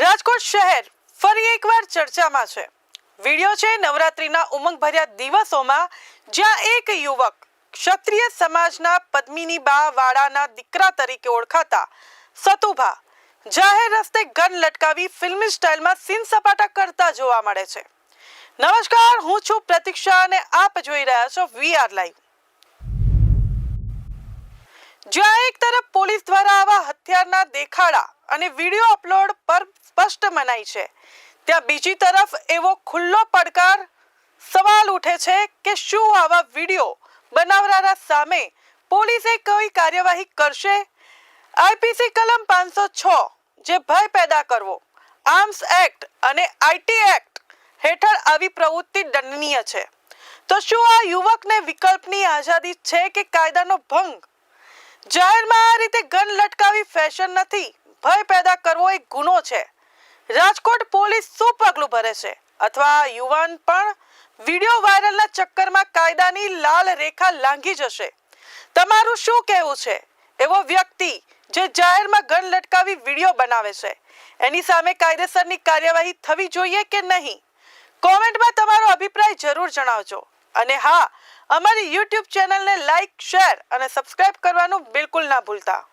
રાજકોટ શહેર ફરી એકવાર ચર્ચામાં છે. વીડિયો છે નવરાત્રીના ઉમંગભર્યા દિવસોમાં જ્યાં એક યુવક ક્ષત્રિય સમાજના પદ્મિની બા વાડાના દીકરા તરીકે ઓળખાતા સતુભા જાહેર રસ્તે ગન લટકાવી ફિલ્મી સ્ટાઇલમાં સીન સપાટા કરતા જોવા મળે છે. નમસ્કાર, હું છું પ્રતીક્ષા અને આપ જોઈ રહ્યા છો વીઆર લાઈવ. જ્યાં એક તરફ પોલીસ દ્વારા આવા હથિયારના દેખાડા અને વીડિયો અપલોડ પર સ્પષ્ટ મનાય છે. ત્યાં બીજી તરફ એવો ખુલ્લો પડકાર સવાલ ઉઠે છે કે શું આવા વીડિયો બનાવનારા સામે પોલીસે કોઈ કાર્યવાહી કરશે? આઈપીસી કલમ પાંચસો છ, જે ભય પેદા કરવો, આર્મ્સ એક્ટ અને આઈટી એક્ટ હેઠળ આવી પ્રવૃત્તિ દંડનીય છે. તો શું આ યુવકને વિકલ્પની આઝાદી છે કે કાયદાનો ભંગ? જાહેરમાં આ રીતે ગન લટકાવી ફેશન નથી. ભય પેદા કરવો એક ગુનો છે. રાજકોટ પોલીસ શું પગલું ભરે છે? અથવા યુવાન પણ વીડિયો વાયરલના ચક્કરમાં કાયદાની લાલ રેખા લાંઘી જશે. તમારું શું કહેવું છે? એવો વ્યક્તિ જે જાહેરમાં ગન લટકાવી વીડિયો બનાવે છે. એની સામે કાયદેસરની કાર્યવાહી થવી જોઈએ કે નહીં? કોમેન્ટમાં તમારો અભિપ્રાય જરૂર જણાવજો. અને હા, અમારી યુટ્યુબ ચેનલને લાઈક, શેર અને સબસ્ક્રાઇબ કરવાનું બિલકુલ ના ભૂલતા.